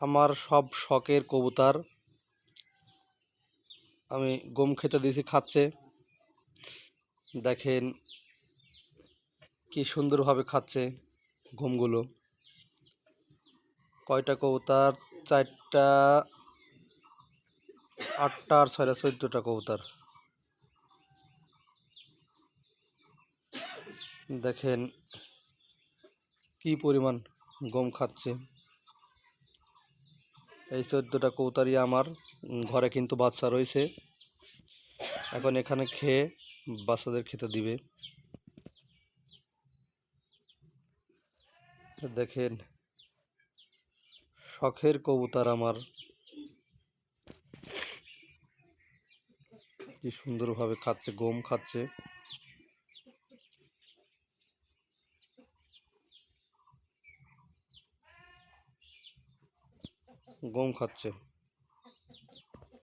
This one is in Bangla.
আমার সব শখের কবুতর আমি গম খেতে দিয়েছি খাচ্ছে। দেখেন কি সুন্দরভাবে খাচ্ছে গমগুলো। কয়টা কবুতর? চারটা, আটটা আর ছয়টা, চোদ্দোটা কবুতর। দেখেন কি পরিমাণ গম খাচ্ছে। এই চোদ্দোটা কৌতারি আমার ঘরে কিন্তু বাচ্চা রয়েছে। এখন এখানে খেয়ে বাচ্চাদের খেতে দিবে। দেখেন, শখের কবুতর আমার। কি সুন্দরভাবে খাচ্ছে, গম খাচ্ছে। গম খাচ্ছে।